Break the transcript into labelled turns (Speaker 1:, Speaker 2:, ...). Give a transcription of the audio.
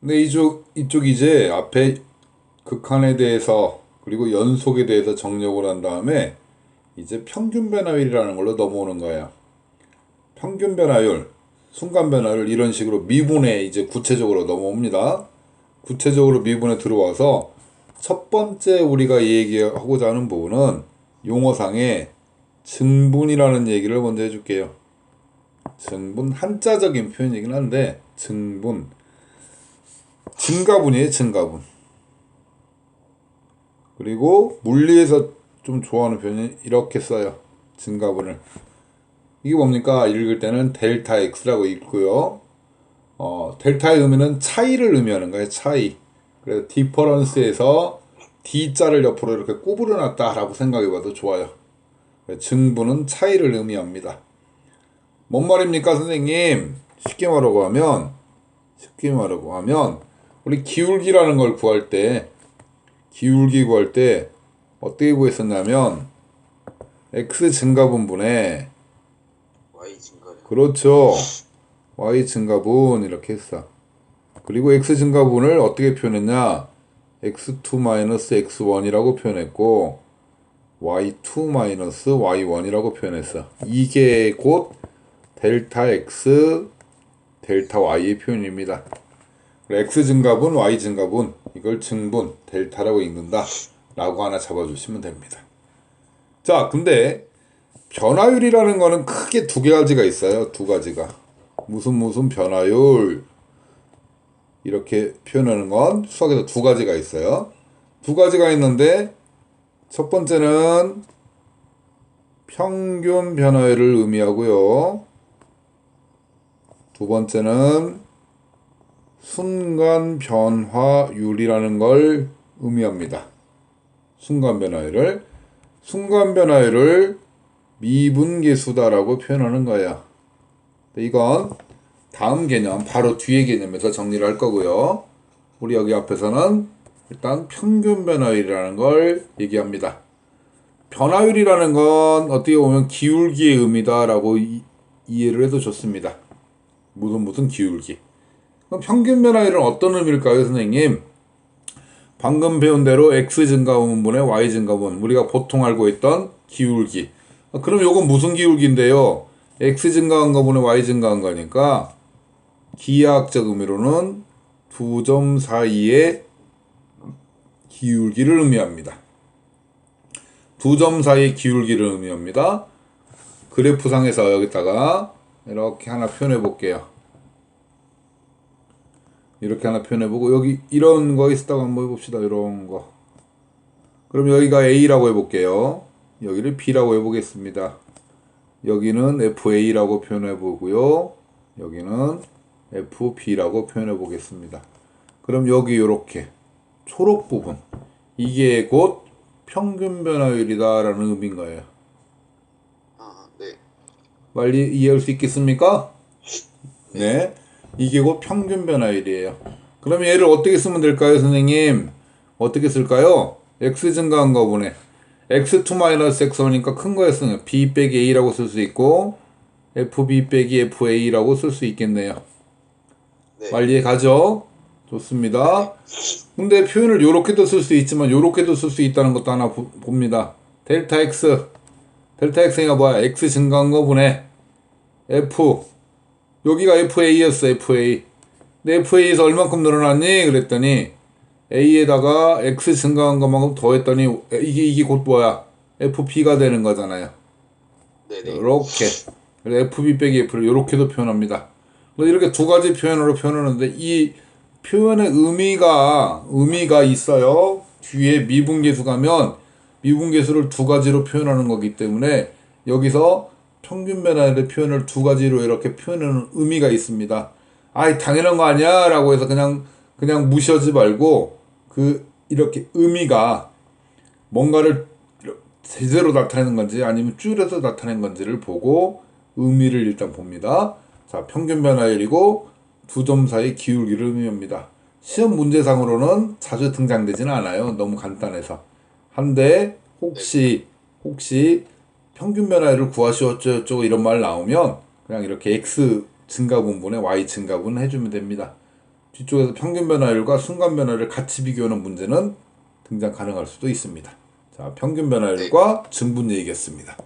Speaker 1: 근데 이쪽, 이쪽 이제 앞에 극한에 대해서 그리고 연속에 대해서 정력을 한 다음에 이제 평균 변화율이라는 걸로 넘어오는 거예요. 평균 변화율, 순간 변화율 이런 식으로 미분에 이제 구체적으로 넘어옵니다. 구체적으로 미분에 들어와서 첫 번째 우리가 얘기하고자 하는 부분은 용어상의 증분이라는 얘기를 먼저 해줄게요. 증분 한자적인 표현이긴 한데 증분 증가분이에요 증가분. 그리고 물리에서 좀 좋아하는 표현이 이렇게 써요 증가분을. 이게 뭡니까? 읽을 때는 델타 x라고 읽고요. 어, 델타의 의미는 차이를 의미하는 거예요 차이. 그래서 디퍼런스에서 D자를 옆으로 이렇게 구부려 놨다라고 생각해 봐도 좋아요. 증분은 차이를 의미합니다. 뭔 말입니까, 선생님? 쉽게 말하고 하면, 쉽게 말하고 하면, 우리 기울기라는 걸 구할 때, 기울기 구할 때, 어떻게 구했었냐면, x 증가분분에,
Speaker 2: y 증가를
Speaker 1: 그렇죠. y 증가분, 이렇게 했어. 그리고 x 증가분을 어떻게 표현했냐? x2 x1이라고 표현했고, y2 y1이라고 표현했어. 이게 곧 델타 x 델타 y의 표현입니다. X 증가분 y 증가분 이걸 증분 델타라고 읽는다 라고 하나 잡아주시면 됩니다. 자 근데 변화율이라는 거는 크게 두 가지가 있어요. 두 가지가 무슨 무슨 변화율 이렇게 표현하는 건 수학에서 두 가지가 있어요. 두 가지가 있는데 첫 번째는 평균 변화율을 의미하고요. 두 번째는 순간 변화율이라는 걸 의미합니다. 순간 변화율을 순간 변화율을 미분계수다라고 표현하는 거야. 이건 다음 개념 바로 뒤에 개념에서 정리를 할 거고요. 우리 여기 앞에서는 일단 평균 변화율이라는 걸 얘기합니다. 변화율이라는 건 어떻게 보면 기울기의 의미다라고 이, 이해를 해도 좋습니다. 무슨 무슨 기울기. 그럼 평균 변화율은 어떤 의미일까요, 선생님? 방금 배운 대로 x 증가분분의 y 증가 분 우리가 보통 알고 있던 기울기. 그럼 요건 무슨 기울기인데요? x 증가한 거분의 y 증가한 거니까 기하학적 의미로는 두점 사이의 기울기를 의미합니다. 두점 사이의 기울기를 의미합니다. 그래프상에서 여기다가 이렇게 하나 표현해 볼게요. 이렇게 하나 표현해 보고 여기 이런 거 있었다고 한번 해봅시다. 이런 거. 그럼 여기가 A라고 해볼게요. 여기를 B라고 해보겠습니다. 여기는 FA라고 표현해 보고요. 여기는 FB라고 표현해 보겠습니다. 그럼 여기 이렇게 초록 부분 이게 곧 평균 변화율이다 라는 의미인 거예요.
Speaker 2: 아, 네.
Speaker 1: 빨리 이해할 수 있겠습니까? 네. 이게 곧 평균 변화율이에요. 그럼 얘를 어떻게 쓰면 될까요, 선생님? 어떻게 쓸까요? x 증가한 거 보네. x2 x1이니까 큰 거였으면 b 빼기 a라고 쓸 수 있고 fb 빼기 fa라고 쓸 수 있겠네요.
Speaker 2: 네.
Speaker 1: 빨리 가죠. 좋습니다. 근데 표현을 요렇게도 쓸 수 있지만 요렇게도 쓸 수 있다는 것도 하나 보, 봅니다. 델타 x 델타 x가 뭐야? x 증가한 거 보네. f 여기가 FA였어, FA. 근데 FA에서 얼만큼 늘어났니? 그랬더니 A에다가 X 증가한 것만큼 더했더니 이게 이게 곧 뭐야? FP가 되는 거잖아요.
Speaker 2: 네네.
Speaker 1: 이렇게. 그래서 FB 빼기 F를 이렇게도 표현합니다. 이렇게 두 가지 표현으로 표현하는데 이 표현의 의미가 의미가 있어요. 뒤에 미분계수 가면 미분계수를 두 가지로 표현하는 거기 때문에 여기서 평균 변화율의 표현을 두 가지로 이렇게 표현하는 의미가 있습니다. 아이 당연한 거 아니야 라고 해서 그냥 그냥 무시하지 말고 그 이렇게 의미가 뭔가를 제대로 나타내는 건지 아니면 줄여서 나타낸 건지를 보고 의미를 일단 봅니다. 자, 평균 변화율이고 두 점 사이 기울기를 의미합니다. 시험 문제상으로는 자주 등장되지는 않아요. 너무 간단해서. 한데 혹시 혹시 평균 변화율을 구하시오 어쩌고 이런 말 나오면 그냥 이렇게 x 증가분분에 y 증가분 해주면 됩니다. 뒤쪽에서 평균 변화율과 순간 변화율을 같이 비교하는 문제는 등장 가능할 수도 있습니다. 자, 평균 변화율과 증분 얘기했습니다.